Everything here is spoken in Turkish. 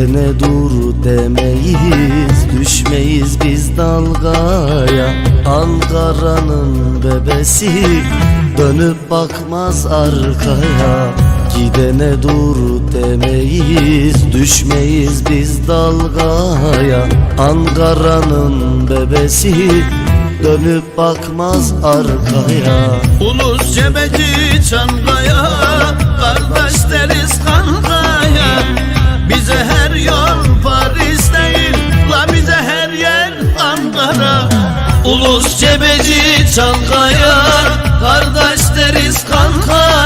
Düşene dur demeyiz Düşmeyiz biz dalgaya. Ankara'nın bebesi Dönüp bakmaz arkaya. Gidene dur demeyiz Düşmeyiz biz dalgaya. Ankara'nın bebesi Dönüp bakmaz arkaya. Ulus cebeci çangaya Ulus cebeci Çankaya Kardeş deriz yol